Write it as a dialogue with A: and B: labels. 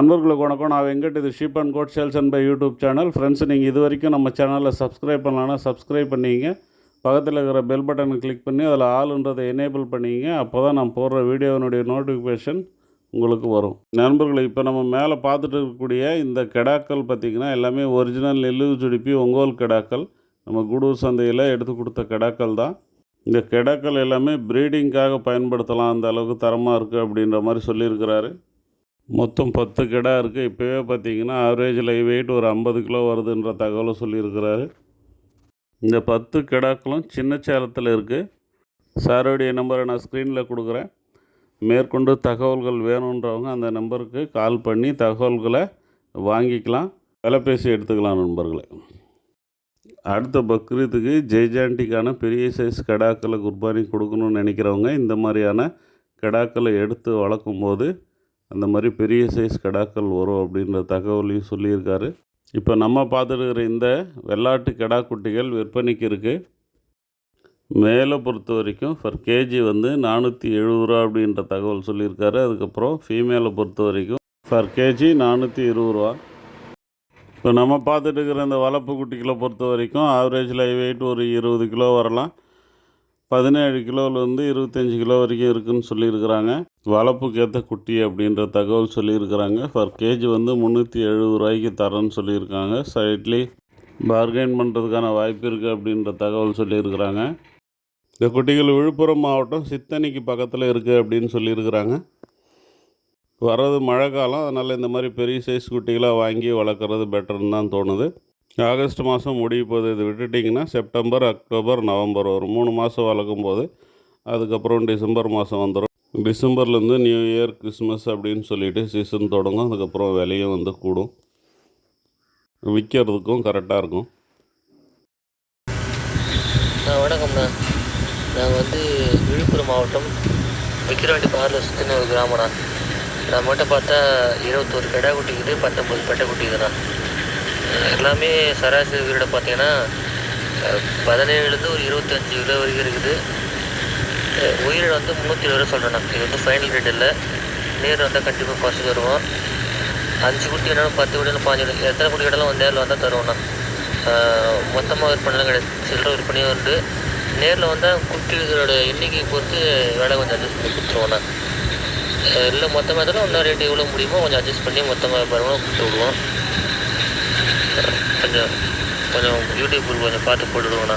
A: நண்பர்களுக்கு வணக்கம். நான் வெங்கட். இது sheep and goat sales and buy YouTube channel friends நீங்கள் இது வரைக்கும் நம்ம சேனலில் சப்ஸ்கிரைப் பண்ணலான்னா சப்ஸ்கிரைப் பண்ணிங்க. பக்கத்தில் இருக்கிற பெல் பட்டனை கிளிக் பண்ணி அதில் ஆளுன்றதை எனேபிள் பண்ணிங்க. அப்போ தான் நான் போடுற வீடியோவினுடைய நோட்டிஃபிகேஷன் உங்களுக்கு வரும். நண்பர்களை இப்போ நம்ம மேலே பார்த்துட்டு இருக்கக்கூடிய இந்த கெடாக்கள் பார்த்திங்கன்னா எல்லாமே ஒரிஜினல் நெல்லு சுடிப்பி ஒங்கோல் கெடாக்கள். நம்ம குடூர் சந்தையில் எடுத்து கொடுத்த கெடாக்கள் தான். இந்த கெடாக்கள் எல்லாமே ப்ரீடிங்காக பயன்படுத்தலாம். அந்த அளவுக்கு தரமாக இருக்குது அப்படின்ற மாதிரி சொல்லியிருக்கிறாரு. மொத்தம் பத்து கிடா இருக்குது இப்போவே பார்த்தீங்கன்னா ஆவரேஜ் லைவ் வெயிட் ஒரு ஐம்பது கிலோ வருதுன்ற தகவலை சொல்லியிருக்கிறாரு. இந்த பத்து கிடாக்களும் சின்ன சேலத்தில் இருக்குது சாரோடைய நம்பரை நான் ஸ்க்ரீனில் கொடுக்குறேன். மேற்கொண்டு தகவல்கள் வேணுன்றவங்க அந்த நம்பருக்கு கால் பண்ணி தகவல்களை வாங்கிக்கலாம். விலை எடுத்துக்கலாம் நண்பர்களே. அடுத்த பக்ரீத்துக்கு ஜெய்ஜாண்டிக்கான பெரிய சைஸ் கடாக்களை குர்பானி கொடுக்கணும்னு நினைக்கிறவங்க இந்த மாதிரியான கடாக்களை எடுத்து வளர்க்கும்போது அந்த மாதிரி பெரிய சைஸ் கடாக்கள் வரும் அப்படின்ற தகவலையும் சொல்லியிருக்காரு. இப்போ நம்ம பார்த்துருக்கிற இந்த வெள்ளாட்டு கெடா குட்டிகள் விற்பனைக்கு இருக்குது மேலே பொறுத்த வரைக்கும் ஃபர் கேஜி வந்து நானூற்றி எழுபது ரூபா அப்படின்ற தகவல் சொல்லியிருக்காரு. அதுக்கப்புறம் ஃபீமேலை பொறுத்த வரைக்கும் ஃபர் கேஜி நானூற்றி இருபது ரூபா. இப்போ நம்ம பார்த்துட்டு இருக்கிற இந்த வளர்ப்பு குட்டிகளை பொறுத்த வரைக்கும் ஆவரேஜ் லைவ் வெயிட் ஒரு இருபது கிலோ வரலாம். பதினேழு கிலோவிலேருந்து இருபத்தஞ்சி கிலோ வரைக்கும் இருக்குதுன்னு சொல்லியிருக்கிறாங்க. வளர்ப்புக்கு ஏற்ற குட்டி அப்படின்ற தகவல் சொல்லியிருக்கிறாங்க. பர் கேஜி வந்து முந்நூற்றி எழுபது ரூபாய்க்கு தரேன்னு சொல்லியிருக்காங்க. சைட்லி பார்கெயின் பண்ணுறதுக்கான வாய்ப்பு இருக்குது அப்படின்ற தகவல் சொல்லியிருக்கிறாங்க. இந்த குட்டிகள் விழுப்புரம் மாவட்டம் சித்தனிக்கு பக்கத்தில் இருக்குது அப்படின்னு சொல்லியிருக்கிறாங்க. வர்றது மழை காலம் அதனால் இந்த மாதிரி பெரிய சைஸ் குட்டிகளாக வாங்கி வளர்க்குறது பெட்டர்னு தான் தோணுது. ஆகஸ்ட் மாதம் முடிய போது இது விட்டுட்டிங்கன்னா செப்டம்பர் அக்டோபர் நவம்பர் ஒரு மூணு மாதம் வளர்க்கும் போது அதுக்கப்புறம் டிசம்பர் மாதம் வந்துடும் டிசம்பர்லேருந்து நியூ இயர் கிறிஸ்மஸ் அப்படின்னு சொல்லிட்டு சீசன் தொடங்கும். அதுக்கப்புறம் விலையும் வந்து கூடும். விற்கிறதுக்கும் கரெக்டாக இருக்கும்.
B: வணக்கம்ண்ணா நாங்கள் வந்து விழுப்புரம் மாவட்டம் விக்கிரவாண்டி பார்ல சுற்றின ஒரு கிராமம்ண்ணா நம்மகிட்ட பார்த்தா இருபத்தோரு கடை குட்டிக்குது பத்தொம்பது பெட்டை குட்டிக்குதுண்ணா. எல்லாமே சராசரி உயிரிட பார்த்தீங்கன்னா பதினேழுலேருந்து ஒரு இருபத்தஞ்சி கிலோ வரைக்கும் இருக்குது. அஹ், வந்து முந்நூற்றி இருபது சொல்கிறேன் சொல்கிறேண்ணா இது வந்து ஃபைனல் ரேட் இல்லை. நேரில் வந்தால் கண்டிப்பாக குறைச்சி தருவோம். அஞ்சு குட்டி வேணாலும் பத்து குட்டி பாஞ்சு குட்டி. எத்தனை குட்டி கேட்டாலும் நேரில் வந்தால் தருவோண்ணா மொத்தமாக விற்பனைலாம் கிடையாது. சில்லற விற்பனையும் உண்டு. நேரில் வந்தால் குட்டிகளோட எண்ணிக்கையை பொறுத்து வேலை கொஞ்சம் அட்ஜஸ்ட் பண்ணி கொடுத்துருவோண்ணா இல்லை மொத்தமாக இருந்தாலும் இன்னும் ரேட்டு எவ்வளோ முடியுமோ கொஞ்சம் அட்ஜஸ்ட் பண்ணி மொத்தமாக பரவாயில்ல கொடுத்து விடுவோம். கொஞ்சம் கொஞ்சம் யூடியூப் கொஞ்சம் பார்த்து போட்டுடுவோண்ணா.